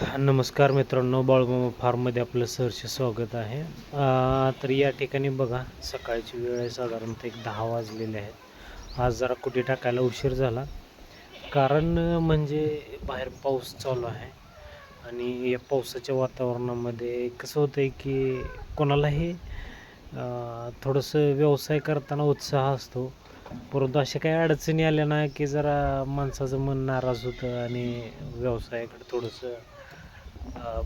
नमस्कार मित्रांनो बाळूमामा फार्ममध्ये आपलं सहर्ष स्वागत आहे. तर या ठिकाणी बघा सकाळची वेळ आहे साधारणतः एक दहा वाजलेले आहेत. आज जरा कुठे टाकायला उशीर झाला. कारण म्हणजे बाहेर पाऊस चालू आहे आणि या पावसाच्या वातावरणामध्ये कसं होतं आहे की कोणालाही थोडंसं व्यवसाय करताना उत्साह असतो. परंतु अशा काही अडचणी आल्या ना की जरा माणसाचं मन नाराज होतं आणि व्यवसायाकडे थोडंसं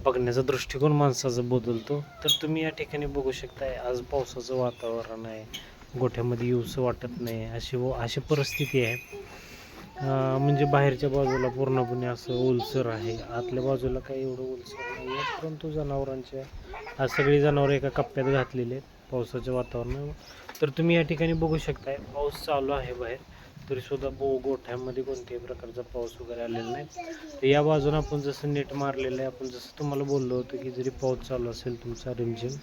बघण्याचा दृष्टिकोन माणसाचा बदलतो. तर तुम्ही या ठिकाणी बघू शकताय आज पावसाचं वातावरण आहे. गोठ्यामध्ये येऊसं वाटत नाही. अशी व अशी परिस्थिती आहे. म्हणजे बाहेरच्या बाजूला पूर्णपणे असं ओलसर आहे. आतल्या बाजूला काही एवढं ओलसर नाही आहे परंतु जनावरांच्या आज सगळी जनावरं एका कप्प्यात घातलेली आहेत पावसाच्या वातावरणावर तर तुम्ही या ठिकाणी बघू शकताय पाऊस चालू आहे बाहेर. तरीसुद्धा बो गोठ्यामध्ये कोणत्याही प्रकारचा पाऊस वगैरे आलेला नाही. तर या बाजूनं आपण जसं नेट मारलेलं आहे आपण जसं तुम्हाला बोललो होतं की जरी पाऊस चालू असेल तुमचा रिमझिम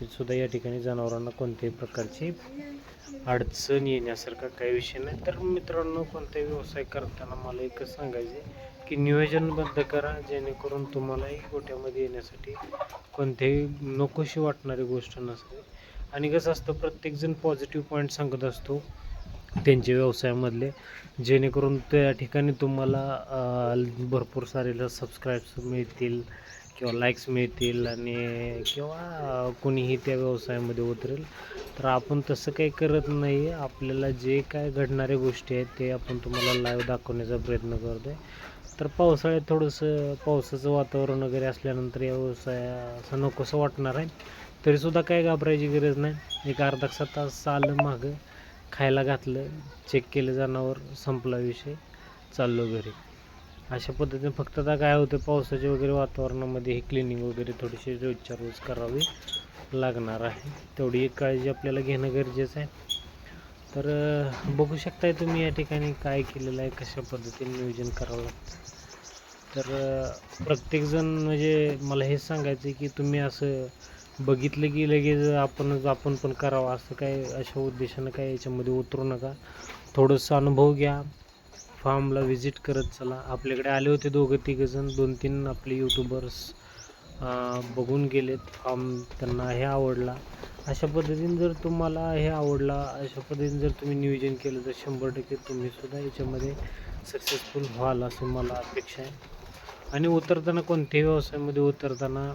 तरीसुद्धा या ठिकाणी जनावरांना कोणत्याही प्रकारची अडचण येण्यासारखा काही विषय नाही. तर मित्रांनो कोणताही व्यवसाय करताना मला एकच सांगायचं आहे की नियोजनबद्ध करा जेणेकरून तुम्हालाही गोठ्यामध्ये येण्यासाठी कोणत्याही नकोशी वाटणारी गोष्ट नसते. आणि कसं असतं प्रत्येकजण पॉझिटिव्ह पॉईंट सांगत असतो. त्यांच्या व्यवसायामधले. जेणेकरून त्या ठिकाणी तुम्हाला भरपूर सारे सबस्क्राईब्स मिळतील किंवा लाईक्स मिळतील आणि किंवा कुणीही कोणीही त्या व्यवसायामध्ये उतरेल. तर आपण तसं काही करत नाही आपल्याला जे काय घडणाऱ्या गोष्टी आहेत ते आपण तुम्हाला लाईव्ह दाखवण्याचा प्रयत्न करतो आहे तर पावसाळ्यात थोडंसं पावसाचं वातावरण वगैरे असल्यानंतर या व्यवसाय असं नकोसं वाटणार आहे. तरीसुद्धा काय घाबरायची गरज नाही. एक अर्धा एक तास आलं मागं. खायला घातलं चेक केलं जनावर संपला विषय चाललो घरी. अशा पद्धतीने फक्त आता काय होतं पावसाचे वगैरे वातावरणामध्ये हे क्लिनिंग वगैरे थोडीशी रोजच्या रोज करावी लागणार आहे. तेवढी एक काळजी आपल्याला घेणं गरजेचं आहे. तर बघू शकताय तुम्ही या ठिकाणी काय केलेलं आहे कशा पद्धतीने नियोजन करावं लागतं. तर प्रत्येकजण म्हणजे मला हेच सांगायचं आहे की तुम्ही असं बघितलं की लगेच आपणच आपण पण करावं असं काय अशा उद्देशानं काय याच्यामध्ये उतरू नका. थोडंसं अनुभव घ्या. फार्मला व्हिजिट करत चला. आपल्याकडे आले होते दोघं तिघंजण दोन तीन आपले यूट्यूबर्स बघून गेलेत. फार्म त्यांना हे आवडला. अशा पद्धतीने जर तुम्हाला हे आवडला अशा पद्धतीने जर तुम्ही नियोजन केलं तर शंभर टक्के तुम्हीसुद्धा याच्यामध्ये सक्सेसफुल व्हाल असं मला अपेक्षा आहे. आणि उतरताना कोणत्याही व्यवसायामध्ये उतरताना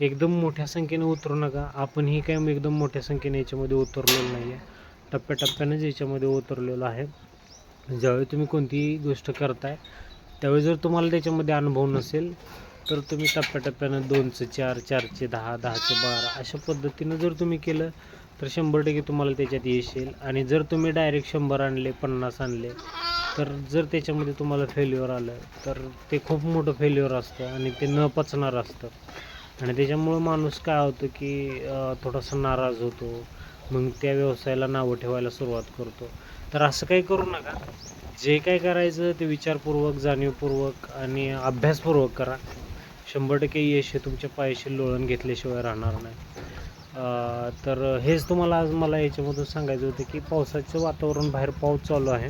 एकदम मोठ्या संख्येने उतरू नका. आपणही काय एकदम मोठ्या संख्येने याच्यामध्ये उतरलेलं नाही आहे टप्प्याटप्प्यानेच याच्यामध्ये उतरलेलो आहे. ज्यावेळी तुम्ही कोणतीही गोष्ट करताय त्यावेळी जर तुम्हाला त्याच्यामध्ये अनुभव नसेल तर तुम्ही टप्प्याटप्प्यानं दोनचं चार चारचे दहा दहाचे बारा अशा पद्धतीनं जर तुम्ही केलं तर शंभर टक्के तुम्हाला त्याच्यात यश येईल आणि जर तुम्ही डायरेक्ट शंभर आणले पन्नास आणले तर जर त्याच्यामध्ये तुम्हाला फेल्युअर आलं तर ते खूप मोठं फेल्युअर असतं आणि ते न पचणार असतं. आणि त्याच्यामुळं माणूस काय होतं की थोडासा नाराज होतो. मग त्या व्यवसायाला नावं ठेवायला सुरुवात करतो. तर असं काही करू नका. जे काय करायचं ते विचारपूर्वक जाणीवपूर्वक आणि अभ्यासपूर्वक करा. शंभर टक्के यश हे तुमच्या पायाशी लोळण घेतल्याशिवाय राहणार नाही. तर हेच तुम्हाला आज मला याच्यामधून सांगायचं होतं की पावसाचं वातावरण बाहेर पाऊस चालू आहे.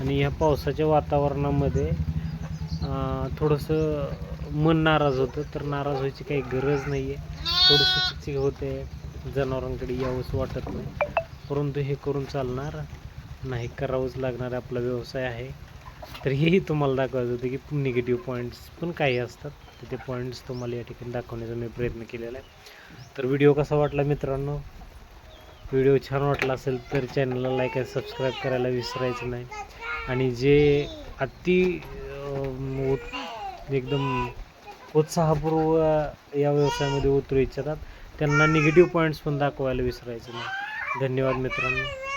आणि ह्या पावसाच्या वातावरणामध्ये थोडंसं मन नाराज होतं तर नाराज व्हायची काही गरज नाही आहे थोडीशी चिकचिक होते जनावरांकडे यावंच वाटत नाही. परंतु हे करून चालणार नाही करावंच लागणार आपला व्यवसाय आहे. तर हेही तुम्हाला दाखवायचं होतं की निगेटिव्ह पॉईंट्स पण काही असतात. तर ते पॉईंट्स तुम्हाला या ठिकाणी दाखवण्याचा मी प्रयत्न केलेला आहे. तर व्हिडिओ कसा वाटला मित्रांनो? व्हिडिओ छान वाटला असेल तर चॅनलला लाईक आणि सबस्क्राईब करायला विसरायचं नाही. आणि जे अति एकदम उत्साहपूर्व या व्यवसायामध्ये उतरू इच्छितात. त्यांना निगेटिव्ह पॉईंट्स पण दाखवायला विसरायचं नाही. धन्यवाद मित्रांनो.